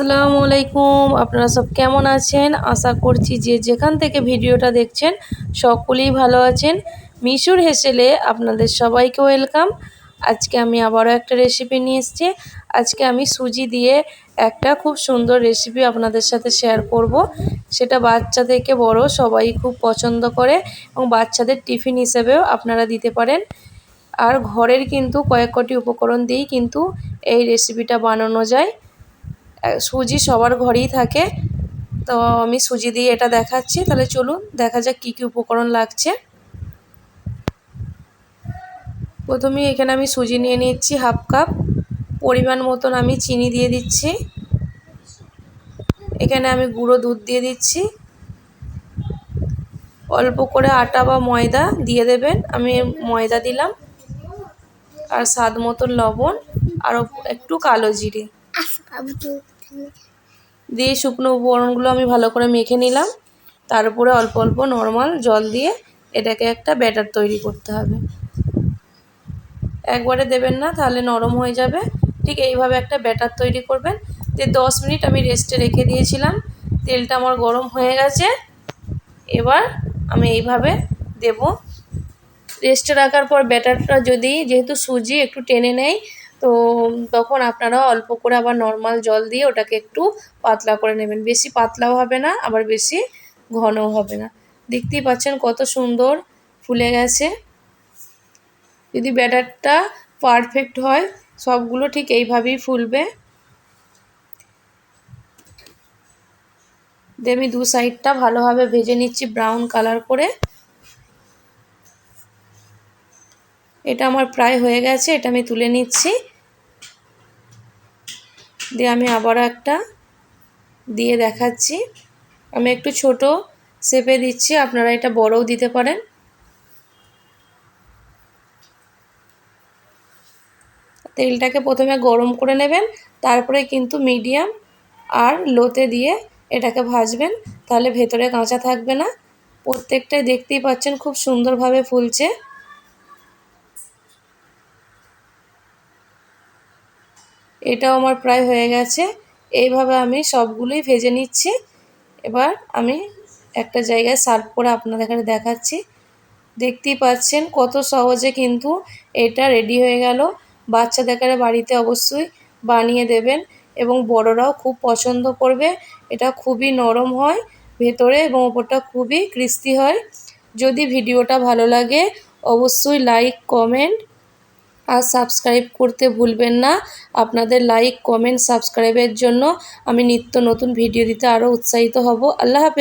আসসালামু আলাইকুম। আপনারা সব কেমন আছেন? আশা করছি যে যেখান থেকে ভিডিওটা দেখছেন, সকলেই ভালো আছেন। মিশুর হেসেলে আপনাদের সবাইকে ওয়েলকাম। আজকে আমি আবারও একটা রেসিপি নিয়ে এসেছি। আজকে আমি সুজি দিয়ে একটা খুব সুন্দর রেসিপি আপনাদের সাথে শেয়ার করব। সেটা বাচ্চা থেকে বড়, সবাই খুব পছন্দ করে এবং বাচ্চাদের টিফিন হিসেবেও আপনারা দিতে পারেন। আর ঘরের কিন্তু কয়েক কটি উপকরণ দিয়েই কিন্তু এই রেসিপিটা বানানো যায়। সুজি সবার ঘরেই থাকে। তো আমি সুজি দিয়ে এটা দেখাচ্ছি। তাহলে চলুন দেখা যাক কী কী উপকরণ লাগছে। প্রথমে এখানে আমি সুজি নিয়ে নিচ্ছি হাফ কাপ। পরিমাণ মতন আমি চিনি দিয়ে দিচ্ছি। এখানে আমি গুঁড়ো দুধ দিয়ে দিচ্ছি। অল্প করে আটা বা ময়দা দিয়ে দেবেন। আমি ময়দা দিলাম। আর স্বাদ মতন লবণ। আর একটু কালো জিরে। দিয়ে শুকনো উপকরণগুলো আমি ভালো করে মেখে নিলাম। তার উপরে অল্প অল্প নর্মাল জল দিয়ে এটাকে একটা ব্যাটার তৈরি করতে হবে। একবারে দেবেন না, তাহলে নরম হয়ে যাবে। ঠিক এইভাবে একটা ব্যাটার তৈরি করবেন। যে দশ মিনিট আমি রেস্টে রেখে দিয়েছিলাম, তেলটা আমার গরম হয়ে গেছে। এবার আমি এইভাবে দেব। রেস্টে রাখার পর ব্যাটারটা যদি যেহেতু সুজি একটু টেনে নেয় তো তখন আপনারা অল্প করে আবার নর্মাল জল দিয়ে ওটাকে একটু পাতলা করে নেবেন। বেশি পাতলাও হবে না, আবার বেশি ঘনও হবে না। দেখতেই পাচ্ছেন কত সুন্দর ফুলে গেছে। যদি ব্যাটারটা পারফেক্ট হয়, সবগুলো ঠিক এইভাবেই ফুলবে। দিয়ে আমি দু সাইডটা ভালোভাবে ভেজে নিচ্ছি ব্রাউন কালার করে। এটা আমার প্রায় হয়ে গেছে, এটা আমি তুলে নিচ্ছি। দিয়ে আমি আবারও একটা দিয়ে দেখাচ্ছি। আমি একটু ছোট শেপে দিচ্ছি, আপনারা এটা বড়ও দিতে পারেন। তেলটাকে প্রথমে গরম করে নেবেন, তারপরে কিন্তু মিডিয়াম আর লোতে দিয়ে এটাকে ভাজবেন, তাহলে ভেতরে কাঁচা থাকবে না। প্রত্যেকটাই দেখতেই পাচ্ছেন, খুব সুন্দরভাবে ফুলছে। এটাও আমার প্রায় হয়ে গেছে। এইভাবে আমি সবগুলোই ভেজে নিচ্ছি। এবার আমি একটা জায়গায় সার্ভ করে আপনাদের এখানে দেখাচ্ছি। দেখতেই পাচ্ছেন কত সহজে কিন্তু এটা রেডি হয়ে গেল। বাচ্চাদের বাড়িতে অবশ্যই বানিয়ে দেবেন এবং বড়রাও খুব পছন্দ করবে। এটা খুবই নরম হয় ভেতরে এবং ওপরটা খুবই ক্রিস্পি হয়। যদি ভিডিওটা ভালো লাগে, অবশ্যই লাইক কমেন্ট আর সাবস্ক্রাইব করতে ভুলবেন না। আপনাদের লাইক কমেন্ট সাবস্ক্রাইবের জন্য আমি নিত্য নতুন ভিডিও দিতে আরও উৎসাহিত হব। আল্লাহ হাফেজ।